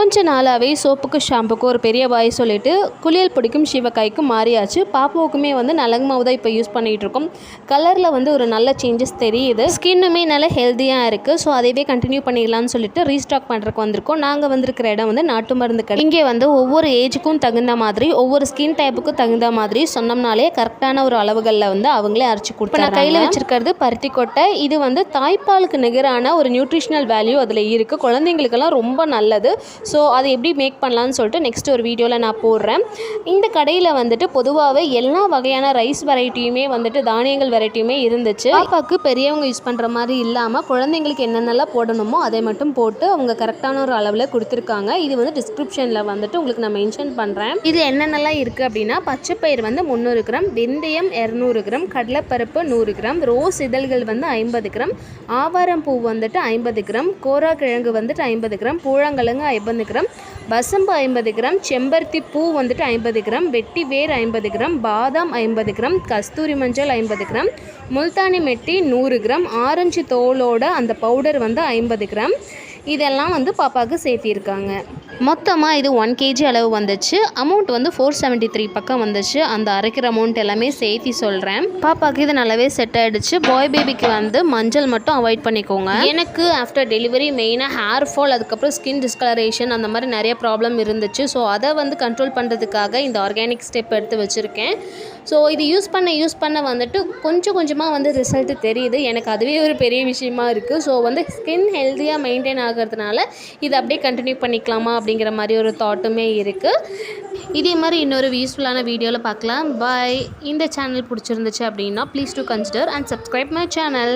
கொஞ்ச நாளாகவே சோப்புக்கு ஷாம்புக்கு ஒரு பெரிய வாய் சொல்லிட்டு குளியல் பிடிக்கும் சிவக்காய்க்கும் மாறியாச்சு. பாப்பாவுக்குமே வந்து நலங்கு மாவு தான் இப்போ யூஸ் பண்ணிகிட்டு இருக்கோம் கலரில் வந்து ஒரு நல்ல சேஞ்சஸ் தெரியுது. ஸ்கின்னுமே நல்ல ஹெல்த்தியாக இருக்குது ஸோ அதையவே கண்டினியூ பண்ணிடலாம்னு சொல்லிட்டு ரீஸ்டாக் பண்ணுறதுக்கு வந்திருக்கோம். நாங்கள் வந்திருக்கிற இடம் வந்து நாட்டு மருந்து கடை இங்கே வந்து ஒவ்வொரு ஏஜுக்கும் தகுந்த மாதிரி ஒவ்வொரு ஸ்கின் டைப்புக்கும் தகுந்த மாதிரி சொன்னோம்னாலே கரெக்டான ஒரு அளவுகளில் வந்து அவங்களே அரைச்சி கொடுத்து நான் கையில் வச்சிருக்கிறது பருத்தி கொட்டை. இது வந்து தாய்ப்பாலுக்கு நிகரான ஒரு நியூட்ரிஷனல் வேல்யூ அதில் இருக்குது குழந்தைங்களுக்கெல்லாம் ரொம்ப நல்லது. ஸோ அதை எப்படி மேக் பண்ணலான்னு சொல்லிட்டு நெக்ஸ்ட் ஒரு வீடியோவில் நான் போடுறேன். இந்த கடையில் வந்துட்டு பொதுவாகவே எல்லா வகையான ரைஸ் வெரைட்டியுமே வந்துட்டு தானியங்கள் வெரைட்டியுமே இருந்துச்சு. பாப்பாவுக்கு பெரியவங்க யூஸ் பண்ணுற மாதிரி இல்லாமல் குழந்தைங்களுக்கு என்னென்னலாம் போடணுமோ அதை மட்டும் போட்டு அவங்க கரெக்டான ஒரு அளவில் கொடுத்துருக்காங்க. இது வந்து டிஸ்கிரிப்ஷனில் வந்துட்டு உங்களுக்கு நான் மென்ஷன் பண்ணுறேன் இது என்னென்னலாம் இருக்குது அப்படின்னா பச்சைப்பயிர் வந்து முந்நூறு கிராம் வெந்தயம் இரநூறு கிராம் கடலைப்பருப்பு நூறு கிராம் ரோஸ் இதழ்கள் வந்து ஐம்பது கிராம் ஆவாரம் பூ வந்துட்டு ஐம்பது கிராம் கோரா கிழங்கு வந்துட்டு ஐம்பது கிராம் பூழங்கிழங்கு ஐம்பது கிராம் பசம்பு ஐம்பது கிராம் செம்பருத்தி பூ வந்துட்டு ஐம்பது கிராம் வெட்டி வேர் ஐம்பது கிராம் பாதாம் ஐம்பது கிராம் கஸ்தூரி மஞ்சள் ஐம்பது கிராம் முல்தானி மெட்டி நூறு கிராம் ஆரஞ்சு தோலோட அந்த பவுடர் வந்து ஐம்பது கிராம். இதெல்லாம் வந்து பாப்பாவுக்கு சேர்த்திருக்காங்க. மொத்தமாக இது ஒன் கேஜி அளவு வந்துச்சு. அமௌண்ட் வந்து ஃபோர் செவன்ட்டி த்ரீ பக்கம் வந்துச்சு. அந்த அரைக்கிற அமௌண்ட் எல்லாமே சேர்த்தி சொல்கிறேன் பாப்பாவுக்கு இது நல்லாவே செட் ஆகிடுச்சு பாய் பேபிக்கு வந்து மஞ்சள் மட்டும் அவாய்ட் பண்ணிக்கோங்க. எனக்கு ஆஃப்டர் டெலிவரி மெயினாக ஹேர் ஃபால் அதுக்கப்புறம் ஸ்கின் டிஸ்கலரேஷன் அந்த மாதிரி நிறைய ப்ராப்ளம் இருந்துச்சு. ஸோ அதை வந்து கண்ட்ரோல் பண்ணுறதுக்காக இந்த ஆர்கானிக் ஸ்டெப் எடுத்து வச்சுருக்கேன். ஸோ இது யூஸ் பண்ண யூஸ் பண்ண வந்துட்டு கொஞ்சம் கொஞ்சமாக வந்து ரிசல்ட் தெரியுது. எனக்கு அதுவே ஒரு பெரிய விஷயமா இருக்குது ஸோ வந்து ஸ்கின் ஹெல்த்தியாக மெயின்டைன் ஆகிறதுனால இதை அப்படியே கண்டினியூ பண்ணிக்கலாமா அப்படிங்கிற மாதிரி ஒரு தாட்டுமே இருக்குது இதே மாதிரி இன்னொரு யூஸ்ஃபுல்லான வீடியோவில் பார்க்கலாம். பாய் இந்த சேனல் பிடிச்சிருந்துச்சு அப்படின்னா please to consider and subscribe my channel